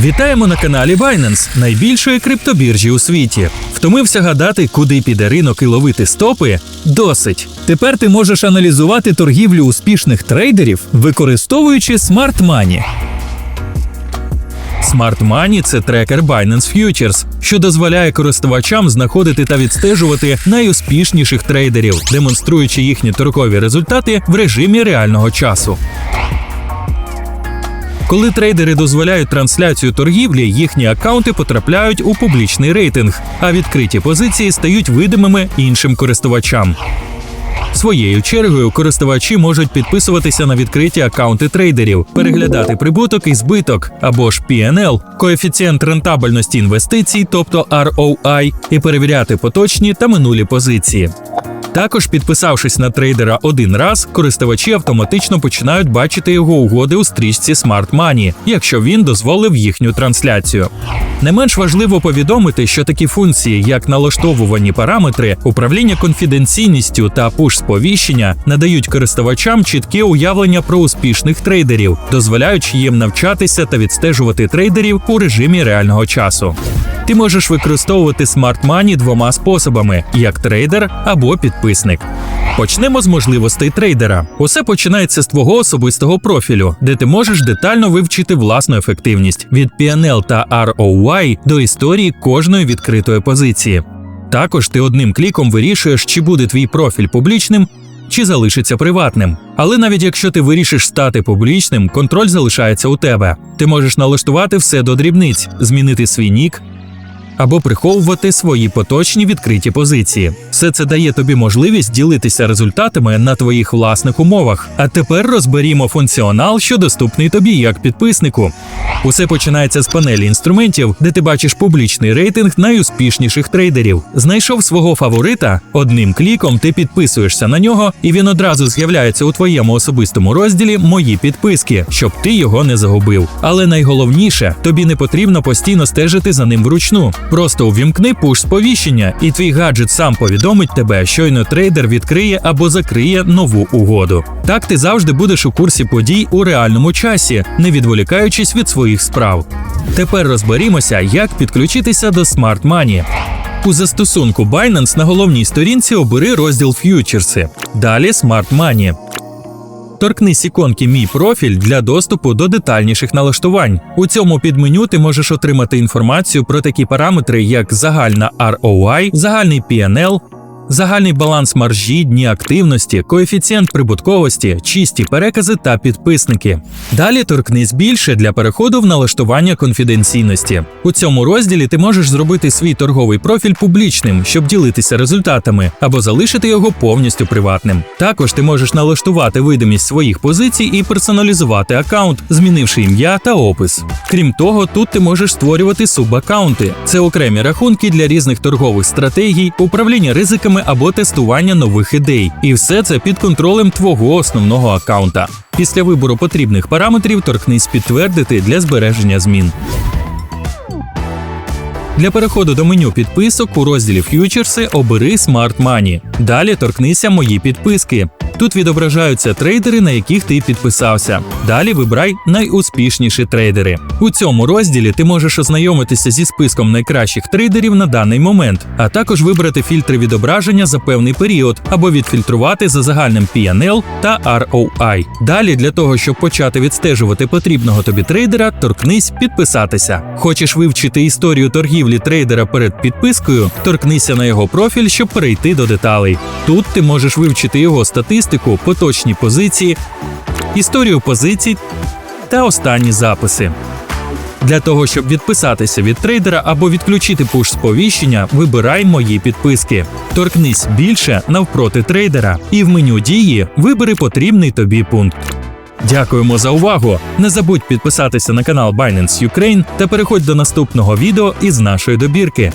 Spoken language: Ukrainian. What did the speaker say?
Вітаємо на каналі Binance, найбільшої криптобіржі у світі. Втомився гадати, куди піде ринок і ловити стопи? Досить. Тепер ти можеш аналізувати торгівлю успішних трейдерів, використовуючи Smart Money. Smart Money – це трекер Binance Futures, що дозволяє користувачам знаходити та відстежувати найуспішніших трейдерів, демонструючи їхні торгові результати в режимі реального часу. Коли трейдери дозволяють трансляцію торгівлі, їхні акаунти потрапляють у публічний рейтинг, а відкриті позиції стають видимими іншим користувачам. Своєю чергою користувачі можуть підписуватися на відкриті акаунти трейдерів, переглядати прибуток і збиток або ж P&L, коефіцієнт рентабельності інвестицій, тобто ROI, і перевіряти поточні та минулі позиції. Також, підписавшись на трейдера один раз, користувачі автоматично починають бачити його угоди у стрічці Smart Money, якщо він дозволив їхню трансляцію. Не менш важливо повідомити, що такі функції, як налаштовувані параметри, управління конфіденційністю та пуш-сповіщення, надають користувачам чітке уявлення про успішних трейдерів, дозволяючи їм навчатися та відстежувати трейдерів у режимі реального часу. Ти можеш використовувати Money двома способами: як трейдер або підписник. Почнемо з можливостей трейдера. Усе починається з твого особистого профілю, де ти можеш детально вивчити власну ефективність від PNL та ROI до історії кожної відкритої позиції. Також ти одним кліком вирішуєш, чи буде твій профіль публічним. Чи залишиться приватним, але навіть якщо ти вирішиш стати публічним, контроль залишається у тебе. Ти можеш налаштувати все до дрібниць, змінити свій нік, або приховувати свої поточні відкриті позиції. Все це дає тобі можливість ділитися результатами на твоїх власних умовах. А тепер розберімо функціонал, що доступний тобі як підписнику. Усе починається з панелі інструментів, де ти бачиш публічний рейтинг найуспішніших трейдерів. Знайшов свого фаворита, одним кліком ти підписуєшся на нього, і він одразу з'являється у твоєму особистому розділі Мої підписки, щоб ти його не загубив. Але найголовніше, тобі не потрібно постійно стежити за ним вручну. Просто увімкни пуш сповіщення, і твій гаджет сам повідомить тебе, щойно трейдер відкриє або закриє нову угоду. Так ти завжди будеш у курсі подій у реальному часі, не відволікаючись від своїх справ. Тепер розберімося, як підключитися до Smart Money. У застосунку Binance на головній сторінці обери розділ ф'ючерси. Далі Smart Money. Торкнись іконки Мій профіль для доступу до детальніших налаштувань. У цьому підменю ти можеш отримати інформацію про такі параметри, як загальна ROI, загальний PNL, загальний баланс маржі, дні активності, коефіцієнт прибутковості, чисті перекази та підписники. Далі торкнись більше для переходу в налаштування конфіденційності. У цьому розділі ти можеш зробити свій торговий профіль публічним, щоб ділитися результатами, або залишити його повністю приватним. Також ти можеш налаштувати видимість своїх позицій і персоналізувати аккаунт, змінивши ім'я та опис. Крім того, тут ти можеш створювати субаккаунти. Це окремі рахунки для різних торгових стратегій, управління ризиками або тестування нових ідей. І все це під контролем твого основного аккаунта. Після вибору потрібних параметрів торкнись підтвердити для збереження змін. Для переходу до меню підписок у розділі Ф'ючерси обери Smart Money. Далі торкнися Мої підписки. Тут відображаються трейдери, на яких ти підписався. Далі вибирай найуспішніші трейдери. У цьому розділі ти можеш ознайомитися зі списком найкращих трейдерів на даний момент, а також вибрати фільтри відображення за певний період або відфільтрувати за загальним PNL та ROI. Далі для того, щоб почати відстежувати потрібного тобі трейдера, торкнись підписатися. Хочеш вивчити історію торгівлі трейдера перед підпискою? Торкнися на його профіль, щоб перейти до деталей. Тут ти можеш вивчити його статистику, поточні позиції, історію позицій та останні записи. Для того, щоб відписатися від трейдера або відключити пуш сповіщення, вибирай мої підписки. Торкнись більше навпроти трейдера, і в меню дії вибери потрібний тобі пункт. Дякуємо за увагу! Не забудь підписатися на канал Binance Ukraine та переходь до наступного відео із нашої добірки.